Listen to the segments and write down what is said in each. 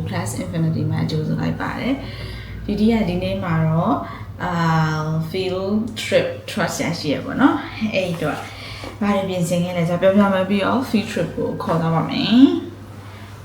to class infinity မှာကြိုဆိုလိုက်ပါတယ်ဒီဒီကဒီနေ့မှာတော့အာ field trip trust ရရှိရပါတော့အဲ့တော့ဘာတွေပြင်ဆင်ခဲ့လဲဆိုတော့ပြောပြမယ်ပြီးတော့ field trip ကိုခေါ်သွားပါမယ်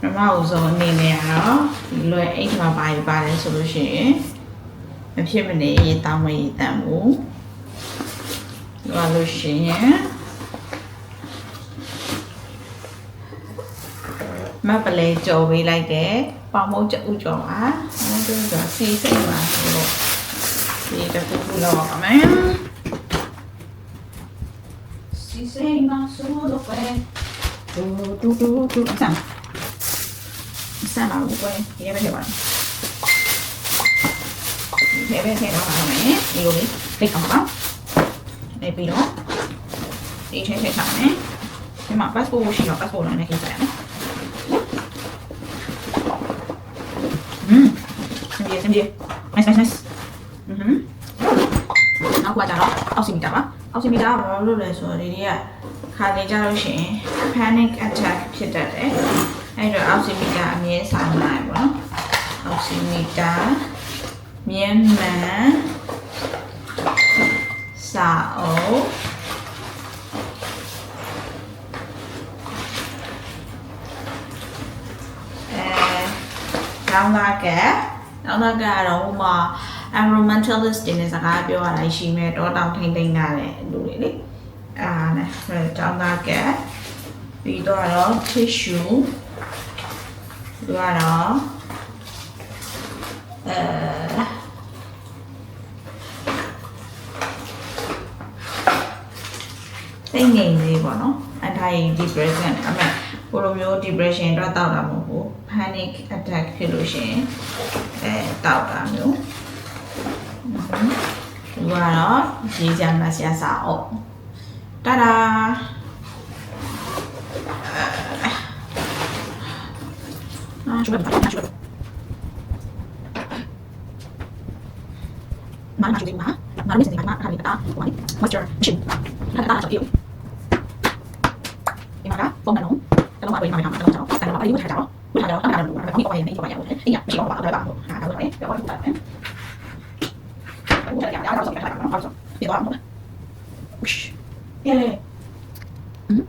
ပထမဦးဆုံးအနေနဲ့ကတော့ဒီလွယ်အိတ်မှာပါရပါတယ်ဆိုလို့ရှိရင်မဖြစ်မနေရေတောင်းမရေတန်ဘူးလို့လို့ရှိရင်မပလဲကြော်ပေးလိုက်တယ် ပေါင်မုတ်ကျဥကြော်ပါအဲဒါကြောင့်စီစိတ်ပါဆိုတော့ဒီတစ်ခုခုလောက်ပါမယ်စီစိတ်မှာဆိုတော့ပဲတူတူတူတူအဆန်အဆန်ပါဘူးကွယ်ဒီပဲထည့်ပါဒီပဲထည့်တော့ပါမယ်ဒီလိုလေးဖိတ်အောင်ပါနေပြီးတော့ဒီထည့်ထည့်ထားမယ်ဒီမှာ passport ရှိတော့ passport လည်းနဲ့ကိစ္စရမယ် 음, ဆင်ပြေ nice nice nice อือหือနောက်ကွာကြတော့အောက်ဆီမီတာပါအောက်ဆီမီတာကဘာလို့လဲဆိုတော့ဒီတွေကခါနေကြလို့ရှိရင် panic attack ဖြစ်တတ်တယ်အဲ့တော့အောက်ဆီမီတာအမြဲစာနိုင်ပါတော့အောက်ဆီမီတာမြန်မာစာအုပ်အဲကျောင်းသားက ကျောင်းသားကကတော့ဟိုမှာ environmentalist တွေနဲ့စကားပြောရတာရှိမဲ့တောတောင်ထိမ့်သိမ့်လာတဲ့လူတွေလေအာနဲ့ကျောင်းသားကပြီးတော့ tissue ပြီးတော့အဲစိတ်ငြိမ်လေးပေါ့နော် anti depressant အမှကိုလိုမျိုး depression တော့တောက်တာမဟုတ်ဘူး panic attack ဖြစ်လို့ရှိရင်အဲ တောက်တာမျိုးဒီကတော့ရေးကြမှာဆရာစာအုပ်တာဒါအာကျွတ်ပါကျွတ်မာနာကျွတ်မှာမာနာမစနေမှာခါလေးတာဟိုမှာ moisture ရှင်ခါတာတော့ပြုဒီမှာကပုံမှန်လုံးတလုံးအဝေးမှာမှာတော့တော့ဆန်တော့အလေးဝထားကြတော့ဝထားကြတော့ 然后那我们会花一点一千块钱，我们定下几万吧，对吧？啊，然后哎，要花五百块钱。嗯，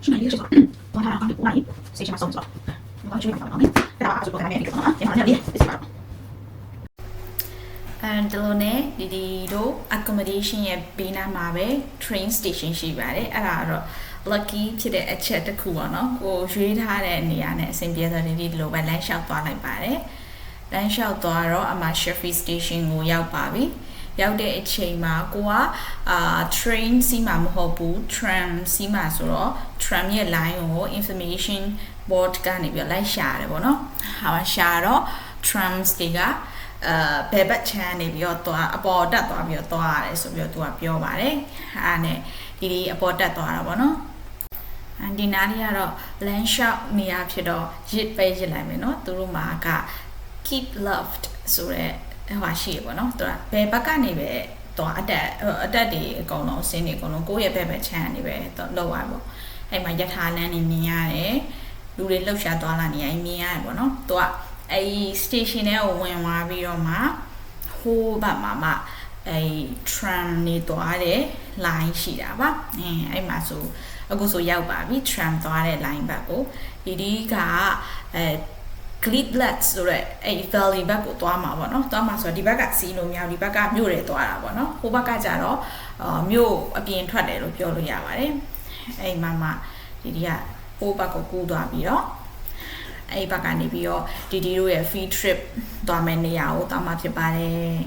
是哪里的手机？我他妈不满意，谁先把手机了？我刚去买的，再打吧，就不给他买那个了啊！电话那里，别急吧。 အဲဒီလိုနဲ့ဒီဒီတို့ accommodation ရဲ့ဘေးနားမှာပဲ train station ရှိပါတယ်အဲ့ဒါကတော့ lucky ဖြစ်တဲ့အချက်တစ်ခုပေါ့နော်ကိုရွေးထားတဲ့နေရာနဲ့အဆင်ပြေဆိုဒီဒီလိုပဲလမ်းလျှောက်သွားလိုက်ပါတယ်လမ်းလျှောက်သွားတော့အမှ Sheffield station ကိုရောက်ပါပြီရောက်တဲ့အချိန်မှာကိုကအာ train စီးမှာမဟုတ်ဘူး tram စီးမှာဆိုတော့ tram ရဲ့ line ကို information board ကနေပြီးလိုက်ရှာရတယ်ပေါ့နော်ဟာရှာတော့ trams တွေက အာဘယ်ဘက်ချမ်းနေပြီးတော့သွားအပေါ်တက်သွားပြီးတော့သွားရတယ်ဆိုပြီးတော့သူကပြောပါတယ်အဲ့နဲ့ဒီဒီအပေါ်တက်သွားတာပေါ့နော်အန်ဒီနာလေးကတော့ land shop နေရာဖြစ်တော့ရစ်ပဲရစ်လိုက်မယ်နော်သူတို့မှာက keep loved ဆိုတဲ့ဟိုရှိရပေါ့နော်သူကဘယ်ဘက်ကနေပဲတော့အတက်အတက်တွေအကုန်လုံးဆင်းနေအကုန်လုံးကိုယ့်ရဲ့ဘက်ဘက်ချမ်းနေပဲတော့လောက်ရပေါ့အဲ့မှာယထာလန်းနေမြင်ရတယ်လူတွေလှုပ်ရှားသွားလာနေရင်မြင်ရတယ်ပေါ့နော်သူက အဲ station ထဲကိုဝင်သွားပြီးတော့မှဟိုးဘက်မှာမှအဲ tram နေသွားတဲ့ line ရှိတာပါအဲအဲ့မှာဆိုအခုဆိုရောက်ပါပြီ tram သွားတဲ့ line ဘက်ကိုဒီဒီကအဲ Gleedlet ဆိုတော့အဲ့ valley ဘက်ကိုသွားမှာပေါ့နော်သွားမှာဆိုတော့ဒီဘက်ကစီးလို့မရဘူးဒီဘက်ကမြို့တွေသွားတာပေါ့နော်ဟိုဘက်ကကြတော့အာမြို့အပြင်ထွက်တယ်လို့ပြောလို့ရပါတယ်အဲ့မှာမှဒီဒီကဟိုဘက်ကိုကူးသွားပြီးတော့ အဲ့ဘက်ကနေပြီးတော့ဒီဒီတို့ရဲ့ free trip သွားမယ့်နေရာကိုသွားမှာဖြစ်ပါတယ်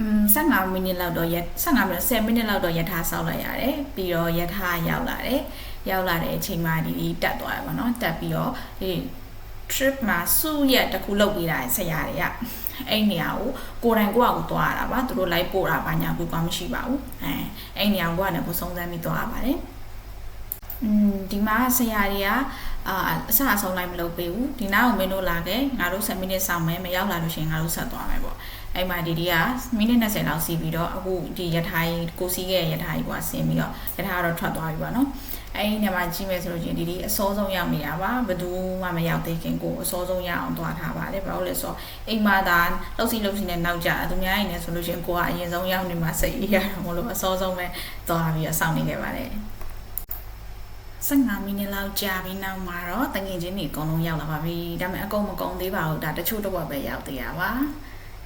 อืม15မိနစ်လောက်တော့ရ15မိနစ်10မိနစ်လောက်တော့ယထာဆောက်လိုက်ရတယ်ပြီးတော့ယထာရောက်လာတယ်ရောက်လာတဲ့အချိန်မှာဒီတက်သွားတယ်ပေါ့နော်တက်ပြီးတော့ဒီ trip မှာစုရက်တစ်ခုလုပ်ပေးတာဆရာတွေကအဲ့နေရာကိုကိုယ်တိုင်ကိုယ့်အကူသွားရတာပါသူတို့လိုက်ပို့တာဘာညာဘူးကမရှိပါဘူးအဲအဲ့နေရာကိုကလည်းကိုစုံစမ်းပြီးသွားရပါတယ်อืมဒီမှာဆရာတွေက အာအစအဆုံးလိုက်မလုပ်ပေးဘူးဒီနောက်ကိုမင်းတို့လာခဲ့ငါတို့7မိနစ်စောင့်မယ်မရောက်လာလို့ရှိရင်ငါတို့ဆက်သွားမယ်ပေါ့အဲ့မှာဒီဒီကမိနစ်20လောက်စီးပြီးတော့အခုဒီရထားကြီးကိုစီးရဲ့ရထားကြီးကဆင်းပြီးတော့ရထားကတော့ထွက်သွားပြီပေါ့နော်အဲ့ဒီနေရာမှာကြည့်မယ်ဆိုလို့ချင်းဒီဒီအစောဆုံးရောက်နေတာပါဘယ်သူမှမရောက်သေးခင်ကိုအစောဆုံးရအောင်သွားထားပါတယ်ဘာလို့လဲဆိုတော့အိမ်မှာသာလှုပ်စီလှုပ်စီနဲ့နောက်ကြသူများရင်လည်းဆိုလို့ချင်းကိုကအရင်ဆုံးရောက်နေမှာစိတ်အေးရတော့မလို့အစောဆုံးပဲသွားပြီးတော့စောင့်နေခဲ့ပါတယ် 15မိနစ်လောက်ကြာပြီးနောက်မှာတော့တငင်ချင်းတွေအကုန်လုံးရောက်လာပါပြီဒါပေမဲ့အကုန်မကုန်သေးပါဘူးဒါတချို့တော့ပဲရောက်သေးတာပါ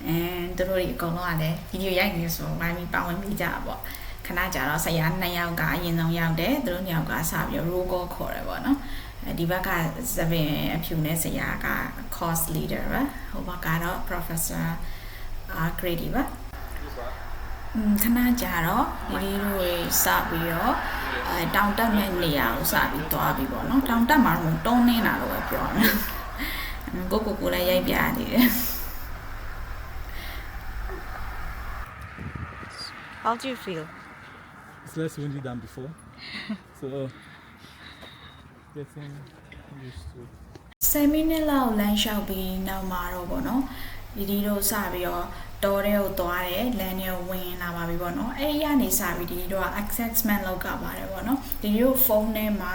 အဲသူတို့တွေအကုန်လုံးကလည်းဗီဒီယိုရိုက်နေဆိုဝိုင်းပြီးပါဝင်ပြီးကြတာပေါ့ခဏကြာတော့ဆရာနှစ်ယောက်ကအရင်ဆုံးရောက်တယ်သူတို့နှစ်ယောက်ကစပြီး roll call ခေါ်တယ်ပေါ့နော်အဲဒီဘက်က7အဖြူနဲ့ဆရာက course leader ပါဟိုဘက်ကတော့ professor အာ grady ပါอืมခဏကြာတော့ဒီလေးတို့တွေစပြီးတော့ အဲတောင်တက်မဲ့နေရာကိုစပြီးသွားပြီပေါ့နော်တောင်တက်မှာတော့တုံးနေတာလို့ပဲပြောရမယ်ကိုကိုကိုလည်းရိုက်ပြရသေးတယ် How do you feel? It's less windy than before. so getting used to it. 10မိနစ်လောက်လမ်းလျှောက်ပြီးနောက်မှာတော့ဗောနော်ဒီဒီတို့စပြီးတော့ တောထဲကိုသွားတယ်လမ်းထဲကိုဝင်လာပါပြီဗောနော်အဲ့ဒီကနေစပြီးဒီဒီတို့က assessment လောက်ကပါတယ်ဗောနော်ဒီဒီတို့ဖုန်းထဲမှာ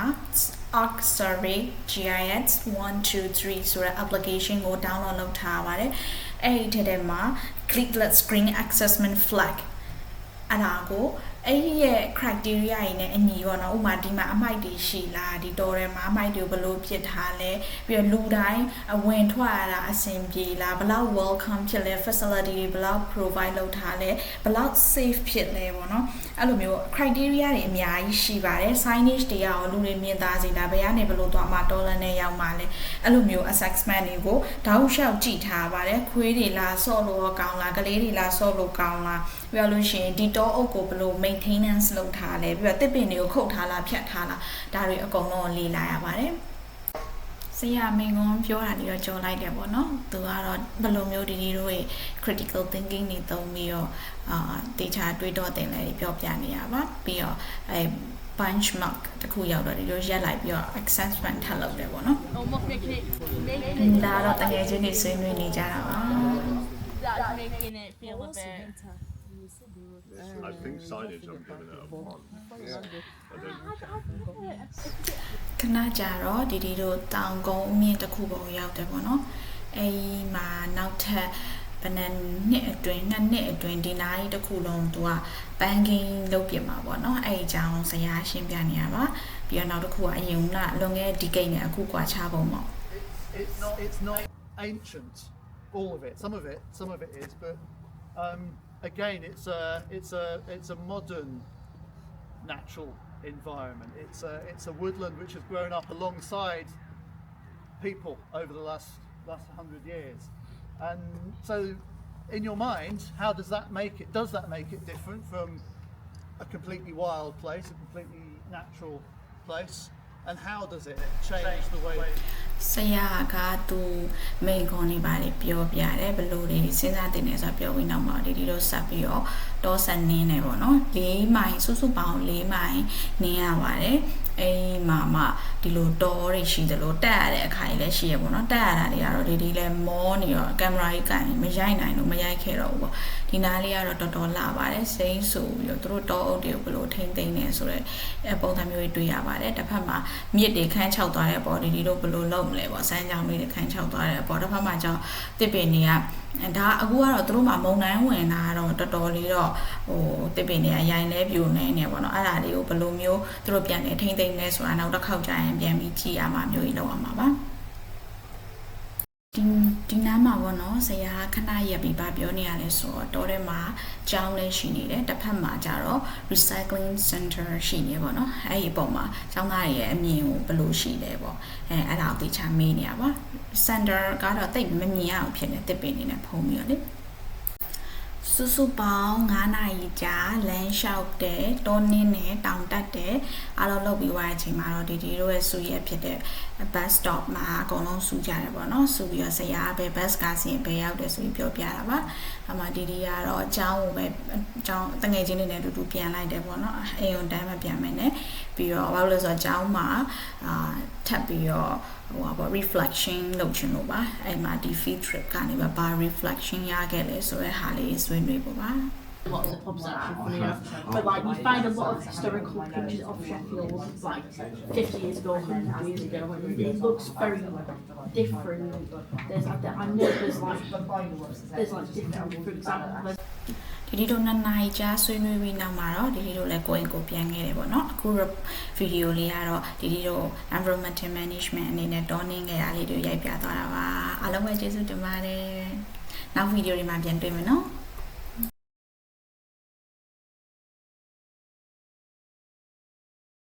Arc Survey GIS 1 2 3ဆိုတဲ့ application ကို download လုပ်ထားပါတယ်အဲ့ဒီထဲထဲမှာ clicklet screen assessment flag အဲ့ဒါကို အဲ့ဒီရဲ့ criteria တွေနဲ့အညီပေါ့နော်ဥပမာဒီမှာအမိုက်တွေရှိလားဒီတော်ထဲမှာအမိုက်တွေကိုဘယ်လိုဖြစ်ထားလဲပြီးတော့လူတိုင်းအဝင်ထွက်ရတာအဆင်ပြေလားဘယ်လောက် welcome ဖြစ်လဲ facility တွေဘယ်လောက် provide လုပ်ထားလဲဘယ်လောက် safe ဖြစ်လဲပေါ့နော်အဲ့လိုမျိုး criteria တွေအများကြီးရှိပါတယ် signage တွေရောလူတွေမြင်သားစေလားဘယ်ကနေဘယ်လိုသွားမှတော်လန်နဲ့ရောက်မှလဲအဲ့လိုမျိုး assessment တွေကိုတောက်လျှောက်ကြည့်ထားပါတယ်ခွေးတွေလားဆော့လို့ရောကောင်းလားကလေးတွေလားဆော့လို့ကောင်းလားပြီးတော့လို့ရှိရင်ဒီတောအုပ်ကိုဘယ်လို maintenance လုပ်ထားလဲပြီးတော့တစ်ပင်တွေကိုခုတ်ထားလားဖြတ်ထားလားဒါတွေအကုန်လုံးလေ့လာရပါတယ်ဆရာမင်းကွန်ပြောတာလေးတော့ကြော်လိုက်တယ်ပေါ့နော်သူကတော့ဘယ်လိုမျိုးဒီဒီတို့ရဲ့ critical thinking တွေသုံးပြီးတော့အာတေချာတွေးတော့တင်လဲပြောပြနေရပါပြီးတော့အဲ benchmark တခုရောက်တော့ဒီလိုရက်လိုက်ပြီးတော့ assessment ထပ်လုပ်တယ်ပေါ့နော် Almost making it, making ဒါတော့တကယ်ချင်းနေဆွေးနွေးနေကြတာပါ that, making it feel a bit. I think signage I'm giving it a one. I don't ခဏကြာတော့ဒီဒီတို့တောင်ကုန်းအမြင့်တစ်ခုပေါ်ရောက်တယ်ပေါ့နော်အဲဒီမှာနောက်ထပ်ဘယ်နှစ်နှစ်အတွင်းနှစ်နှစ်အတွင်းဒီနားကြီးတစ်ခုလုံးသူကဘန်ကင်းလုပ်ပြမှာပေါ့နော်အဲဒီအကြောင်းဇယားရှင်းပြနေရပါပြီးတော့နောက်တစ်ခုကအရင်ကလွန်ခဲ့တဲ့ဒီကိတ်နဲ့အခုကွာခြားပုံပေါ့ it's not it's not ancient all of it some of it some of it is but um, again it's a it's a it's a modern natural environment. It's a it's a woodland which has grown up alongside people over the last last 100 years. And so in your mind how does that make it does that make it different from a completely wild place a completely natural place? And how does it change the way ဆရာကသူမိန်ခွန်နေပါတယ်ပြောပြတယ်ဘယ်လိုတွေစဉ်းစားတင်နေဆိုတော့ပြောပြီးနောက်မှာဒီဒီတော့ဆက်ပြီးတော့တောဆက်နင်းနေပေါ့နော်၄မိုင်စုစုပေါင်း၄မိုင်နင်းရပါတယ်အိမ်မှာမှဒီလိုတောတွေရှိသလိုတက်ရတဲ့အခါကြီးလည်းရှိရပေါ့နော်တက်ရတာတွေကတော့ဒီဒီလည်းမောနေတော့ကင်မရာကြီးကန်မရိုက်နိုင်လို့မရိုက်ခဲ့တော့ဘူးပေါ့ဒီနားလေးကတော့တော်တော်လာပါတယ်စိမ့်ဆိုပြီးတော့သူတို့တောအုပ်တွေကိုဘယ်လိုထိမ့်သိမ့်နေဆိုတော့ပုံစံမျိုးတွေတွေ့ရပါတယ်တစ်ဖက်မှာမြစ်တွေခန်းချောက်သွားတဲ့ပေါ်ဒီဒီတို့ဘယ်လိုလုပ်မလဲပေါ့စမ်းကြောင်လေးတွေခန်းချောက်သွားတဲ့ပေါ်တစ်ဖက်မှာကျတော့တစ်ပင်တွေက ဒါအခုကတော့သူတို့မှာမုံတိုင်းဝင်တာတော့တော်တော်လေးတော့ဟိုတစ်ပင်တွေကရိုင်လဲပြိုနေနေပေါ့နော်အဲ့ဒါလေးကိုဘယ်လိုမျိုးသူတို့ပြန်နေထိမ့်သိမ့်လဲဆိုတာနောက်တစ်ခေါက်ကျရင်ပြန်ပြီးကြည့်ရမှာမျိုးကြီးလုပ်အောင်ပါပါ ဒီဒီနားမှာပေါ့နော်ဆရာခဏရက်ပြီးပါပြောနေရလဲဆိုတော့တောထဲမှာကျောင်းလည်းရှိနေတယ်တစ်ဖက်မှာကျတော့ recycling center ရှိနေပေါ့နော်အဲ့ဒီအပေါ်မှာကျောင်းသားတွေရဲ့အမြင်ကိုဘယ်လိုရှိလဲပေါ့အဲအဲ့ဒါကိုသိချမေးနေရပါ center ကတော့တိတ်မမြင်ရအောင်ဖြစ်နေတစ်ပင်နေနဲ့ဖုံးပြီးတော့လေ စုစုပေါင်း9နာရီကြာလမ်းလျှောက်တယ်တောနင်းတယ်တောင်တက်တယ်အားလုံးလုပ်ပြီးသွားတဲ့အချိန်မှာတော့ဒီဒီတို့ရဲ့စုရက်ဖြစ်တဲ့ bus stop မှာအကုန်လုံးစုကြတယ်ပေါ့နော်စုပြီးတော့ဇရာပဲ bus ကစင်ဘယ်ရောက်တယ်ဆိုပြီးပြောပြတာပါအမဒီဒီကတော့အချောင်းကိုပဲအချောင်းတငယ်ချင်းတွေနဲ့အတူတူပြန်လိုက်တယ်ပေါ့နော်အိမ်ုံတန်းမပြန်မယ်နဲ့ပြီးတော့ဘာလို့လဲဆိုတော့အချောင်းမှာအာထပ်ပြီးတော့ ဟ ဟိုပါပေါ့ reflection လုပ်ချင်လို့ပါအဲ့မှာဒီ field trip ကနေပါဘာ reflection ရခဲ့လဲဆိုတဲ့ဟာလေးဆွေးနွေးဖို့ပါ lots of pubs actually funny enough. But like you find a lot of historical pictures of Sheffield like 50 years ago, 100 years ago, and it looks very different. There's I I know there's like there's like different for example there's ဒီဒီတို့နှစ်နိုင်ကြာဆွေးနွေးပြီးနောက်မှာတော့ဒီဒီတို့လည်းကိုယ့်အိမ်ကိုပြန်ခဲ့တယ်ပေါ့နော်အခုဗီဒီယိုလေးကတော့ဒီဒီတို့ environmental management အနေနဲ့တောင်းနေခဲ့တာလေးတွေရိုက်ပြသွားတာပါအားလုံးပဲကျေးဇူးတင်ပါတယ်နောက်ဗီဒီယိုတွေမှာပြန်တွေ့မယ်နော်